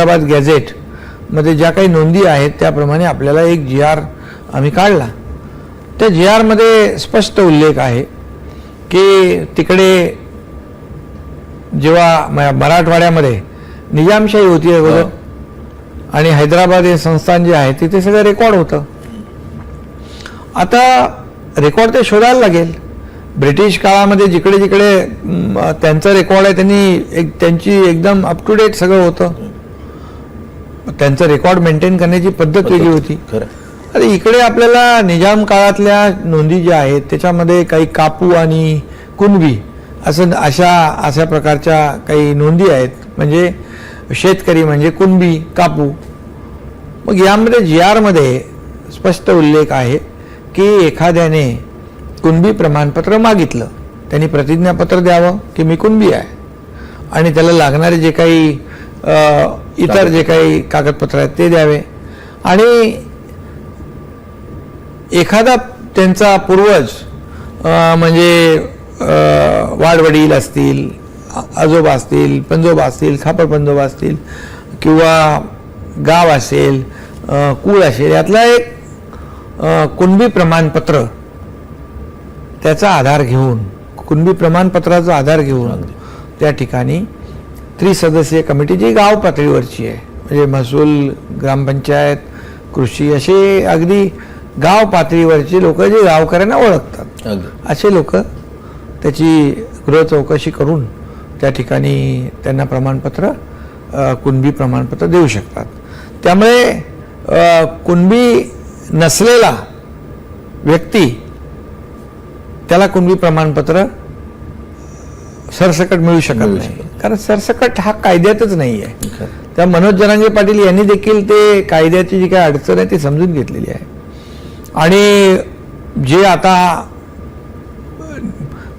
हैदराबाद गॅझेटमध्ये ज्या काही नोंदी आहेत त्याप्रमाणे आपल्याला एक जी आर आम्ही काढला. त्या जी आरमध्ये स्पष्ट उल्लेख आहे की तिकडे जेव्हा मराठवाड्यामध्ये निजामशाही होती अगोदर आणि हैदराबाद हे संस्थान जे आहे तिथे सगळं रेकॉर्ड होतं. आता रेकॉर्ड ते शोधायला लागेल. ब्रिटिश काळामध्ये जिकडे जिकडे त्यांचं रेकॉर्ड आहे त्यांनी एक त्यांची एकदम अप टू डेट सगळं होतं. त्यांचं रेकॉर्ड मेंटेन करण्याची पद्धत वेगळी होती. खरं. अरे इकडे आपल्याला निजाम काळातल्या नोंदी ज्या आहेत त्याच्यामध्ये काही कापू आणि कुणबी असं अशा अशा प्रकारच्या काही नोंदी आहेत. म्हणजे शेतकरी म्हणजे कुणबी कापू. मग यामध्ये जी आरमध्ये स्पष्ट उल्लेख आहे की एखाद्याने कुणबी प्रमाणपत्र मागितलं. त्यांनी प्रतिज्ञापत्र द्यावं की मी कुणबी आहे. आणि त्याला लागणारे जे काही इतर जे काही कागदपत्र आहेत ते द्यावे. आणि एखादा त्यांचा पूर्वज म्हणजे वाडवडील असतील आजोबा असतील पंजोबा असतील खापर पंजोबा असतील किंवा गाव असेल कुळ असेल यातला एक कुणबी प्रमाणपत्र त्याचा आधार घेऊन कुणबी प्रमाणपत्राचा आधार घेऊन त्या ठिकाणी त्रिसदस्यीय कमिटी जी गाव पातळीवरची आहे. म्हणजे महसूल ग्रामपंचायत कृषी असे अगदी गाव पातळीवरचे लोक जे गावकऱ्यांना ओळखतात. असे लोक त्याची गृह चौकशी करून त्या ठिकाणी त्यांना प्रमाणपत्र कुणबी प्रमाणपत्र देऊ शकतात. त्यामुळे कुणबी नसलेला व्यक्ती त्याला कुणबी प्रमाणपत्र सरसकट मिळू शकत नाही. कारण सरसकट हा कायद्यातच नाही आहे त्या मनोज जनांगे पाटील यांनी देखील ते कायद्याची जी काही अडचण आहे ती समजून घेतलेली आहे. आणि जे आता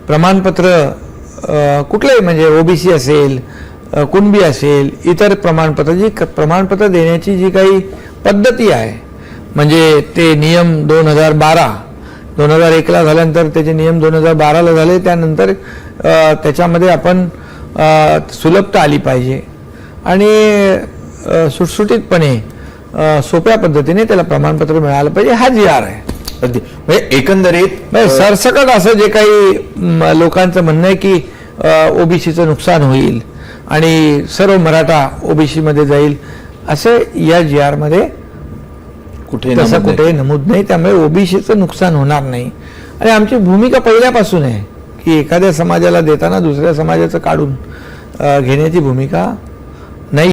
प्रमाणपत्र कुठलंही म्हणजे ओबीसी असेल कुणबी असेल इतर प्रमाणपत्र जी क- प्रमाणपत्र देण्याची जी काही पद्धती आहे म्हणजे ते नियम दोन हजार बारा दोन हजार एकला झाल्यानंतर त्याचे नियम दोन हजार बाराला झाले त्यानंतर त्याच्यामध्ये आपण सुलभता आली पाहिजे. आणि सुटसुटीतपणे सोप्या पद्धतीने त्याला प्रमाणपत्र मिळालं पाहिजे. हा जी आर आहे. म्हणजे एकंदरीत म्हणजे सरसकट असं जे काही लोकांचं म्हणणं आहे की ओबीसीचं नुकसान होईल आणि सर्व मराठा ओबीसी मध्ये जाईल असं या जी आरमध्ये कुठे तसं. कुठेही नमूद नाही. त्यामुळे ओबीसीचं नुकसान होणार नाही. आणि आमची भूमिका पहिल्यापासून आहे. की एखाद्या समाजाला देताना दुसऱ्या समाजाचं काढून घेण्याची भूमिका